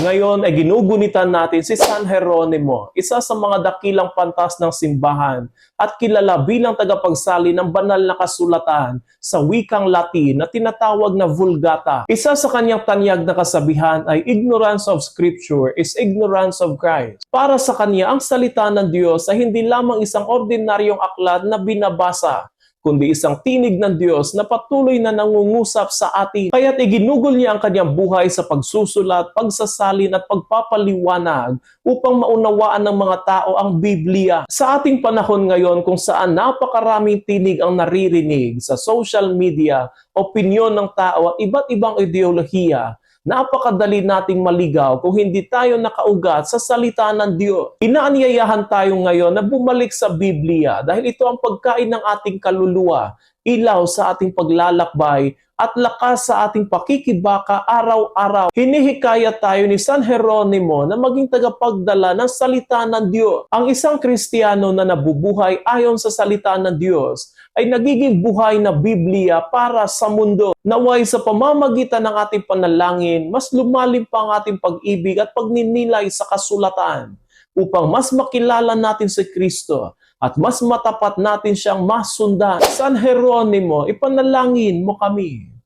Ngayon ay ginugunitan natin si San Jeronimo, isa sa mga dakilang pantas ng simbahan at kilala bilang tagapagsali ng banal na kasulatan sa wikang Latin na tinatawag na Vulgata. Isa sa kanyang tanyag na kasabihan ay ignorance of scripture is ignorance of Christ. Para sa kanya, ang salita ng Diyos ay hindi lamang isang ordinaryong aklat na binabasa, kundi isang tinig ng Diyos na patuloy na nangungusap sa atin. Kaya't iginugol niya ang kanyang buhay sa pagsusulat, pagsasalin at pagpapaliwanag upang maunawaan ng mga tao ang Biblia. Sa ating panahon ngayon kung saan napakaraming tinig ang naririnig sa social media, opinyon ng tao at iba't ibang ideolohiya, napakadali nating maligaw kung hindi tayo nakaugat sa salita ng Diyos. Inaanyayahan tayo ngayon na bumalik sa Biblia dahil ito ang pagkain ng ating kaluluwa, ilaw sa ating paglalakbay at lakas sa ating pakikibaka araw-araw. Hinihikayat tayo ni San Jeronimo na maging tagapagdala ng salita ng Diyos. Ang isang Kristiyano na nabubuhay ayon sa salita ng Diyos ay nagiging buhay na Biblia para sa mundo. Naway sa pamamagitan ng ating panalangin, mas lumalim pa ang ating pag-ibig at pagninilay sa kasulatan upang mas makilala natin si Kristo at mas matapat natin siyang masundan. San Jeronimo, ipanalangin mo kami.